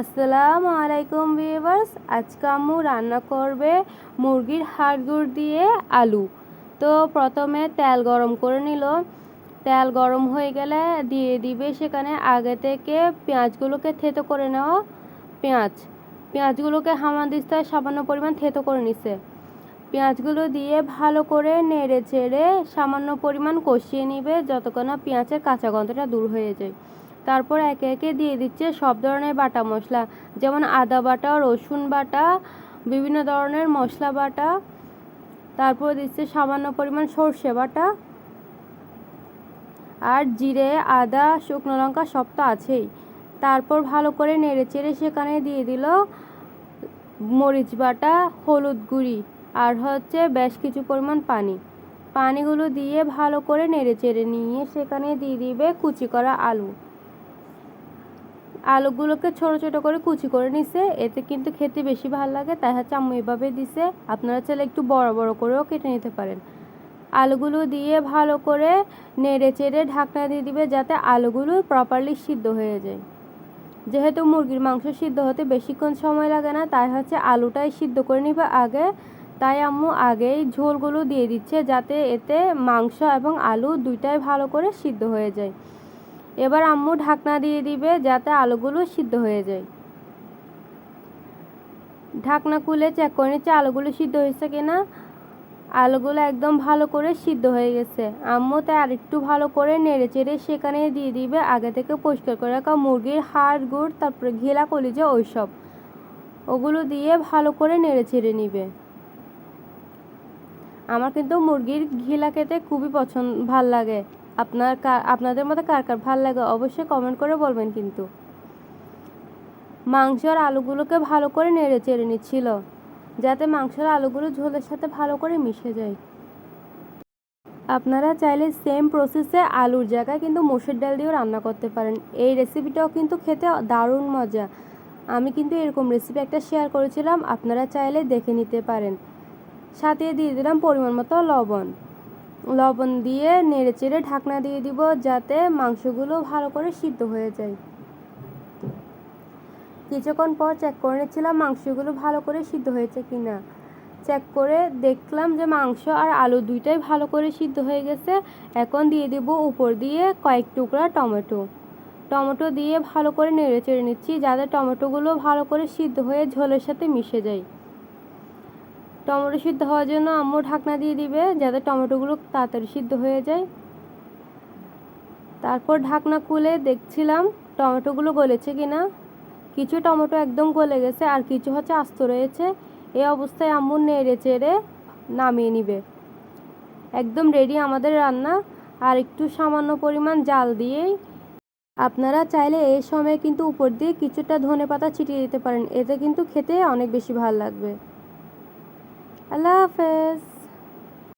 আসসালামু আলাইকুম ভিউয়ার্স। আজকে আম্মু রান্না করবে মুরগির হাড়গুড় দিয়ে আলু। তো প্রথমে তেল গরম করে নিল। তেল গরম হয়ে গেলে দিয়ে দিবে সেখানে আগে থেকে পেঁয়াজগুলোকে থেতো করে নেওয়া পেঁয়াজ। পেঁয়াজগুলোকে হামাদিস্তায় সামান্য পরিমাণ থেতো করে নিছে। পেঁয়াজগুলো দিয়ে ভালো করে নেড়ে চেড়ে সামান্য পরিমাণ কষিয়ে নিবে যতক্ষণ না পেঁয়াজের কাঁচা গন্ধটা দূর হয়ে যায়। তারপর একে একে দিয়ে দিচ্ছে সব ধরনের বাটা মশলা, যেমন আদা বাটা, রসুন বাটা, বিভিন্ন ধরনের মশলা বাটা, তারপর দিচ্ছে সামান্য পরিমাণ সর্ষে বাটা, আর জিরে, আদা, শুকনো লঙ্কা সব তো আছেই। তারপর ভালো করে নেড়ে চেড়ে সেখানে দিয়ে দিল মরিচ বাটা, হলুদ গুঁড়ি, আর হচ্ছে বেশ কিছু পরিমাণ পানি। পানিগুলো দিয়ে ভালো করে নেড়ে চেড়ে নিয়ে সেখানে দিয়ে দিবে কুচি করা আলু। আলুগুলোকে ছোট ছোট করে কুচি করে নিছে। এতে কিন্তু খেতে বেশি ভালো লাগে, তাই হচ্ছে আম্মু এভাবে দিছে। আপনারা চাইলে একটু বড় বড় করেও কেটে নিতে পারেন। আলুগুলো দিয়ে ভালো করে নেড়ে চেড়ে ঢাকনা দিয়ে দিবে যাতে আলুগুলো প্রপারলি সিদ্ধ হয়ে যায়। যেহেতু মুরগির মাংস সিদ্ধ হতে বেশিক্ষণ সময় লাগে না, তাই হচ্ছে আলুটাই সিদ্ধ করে নিবে আগে। তাই আম্মু আগেই ঝোলগুলো দিয়ে দিচ্ছে যাতে এতে মাংস এবং আলু দুইটাই ভালো করে সিদ্ধ হয়ে যায়। এবার আম্মু ঢাকনা দিয়ে দিবে যাতে আলুগুলো সিদ্ধ হয়ে যায়। ঢাকনা খুলে চেক করে নিচ্ছে আলুগুলো সিদ্ধ হয়েছে কিনা। আলুগুলো একদম ভালো করে সিদ্ধ হয়ে গেছে। আম্মু তাই আরেকটু ভালো করে নেড়ে চেড়ে সেখানে দিয়ে দিবে। আগে থেকে পরিষ্কার করে রাখা মুরগির হাড়, গুড়, তারপরে ঘেলা, কলিজা, ওইসব। ওগুলো দিয়ে ভালো করে নেড়ে চেড়ে নিবে। আমার কিন্তু মুরগির ঘিলা খেতে খুবই পছন্দ, ভালো লাগে। আপনার আপনাদের মধ্যে কার কার ভালো লাগে অবশ্যই কমেন্ট করে বলবেন কিন্তু। মাংসর আলুগুলোকে ভালো করে নেড়ে চেড়ে নিচ্ছিল, যাতে মাংসের আলুগুলো ঝোলের সাথে ভালো করে মিশে যায়। আপনারা চাইলে সেম প্রসেসে আলুর জায়গায় কিন্তু মসুর ডাল দিয়েও রান্না করতে পারেন। এই রেসিপিটাও কিন্তু খেতে দারুণ মজা। আমি কিন্তু এরকম রেসিপি একটা শেয়ার করেছিলাম, আপনারা চাইলে দেখে নিতে পারেন। সাথে দিয়ে দিলাম পরিমাণ মতো লবণ। লবণ দিয়ে নেড়ে চেড়ে ঢাকনা দিয়ে দিব যাতে মাংসগুলো ভালো করে সিদ্ধ হয়ে যায়। কিছুক্ষণ পর চেক করে নিচ্ছিলাম মাংসগুলো ভালো করে সিদ্ধ হয়েছে কি না চেক করে দেখলাম যে মাংস আর আলু দুইটাই ভালো করে সিদ্ধ হয়ে গেছে। এখন দিয়ে দিব উপর দিয়ে কয়েক টুকরা টমেটো। টমেটো দিয়ে ভালো করে নেড়ে চেড়ে নিচ্ছি যাতে টমেটোগুলো ভালো করে সিদ্ধ হয়ে ঝোলের সাথে মিশে যায়। টমেটো সিদ্ধ হওয়ার জন্য আম্মু ঢাকনা দিয়ে দিবে, যাতে টমেটোগুলো তাড়াতাড়ি সিদ্ধ হয়ে যায়। তারপর ঢাকনা খুলে দেখছিলাম টমেটোগুলো গলেছে কিনা। কিছু টমেটো একদম গলে গেছে, আর কিছু হচ্ছে আস্ত রয়েছে। এই অবস্থায় আম্মু নেড়ে চেড়ে নামিয়ে নিবে। একদম রেডি আমাদের রান্না। আর একটু সামান্য পরিমাণ জাল দিয়েই আপনারা চাইলে এই সময় কিন্তু উপর দিয়ে কিছুটা ধনে পাতা ছিটিয়ে দিতে পারেন। এতে কিন্তু খেতে অনেক বেশি ভালো লাগবে। আল্লাহ হাফেজ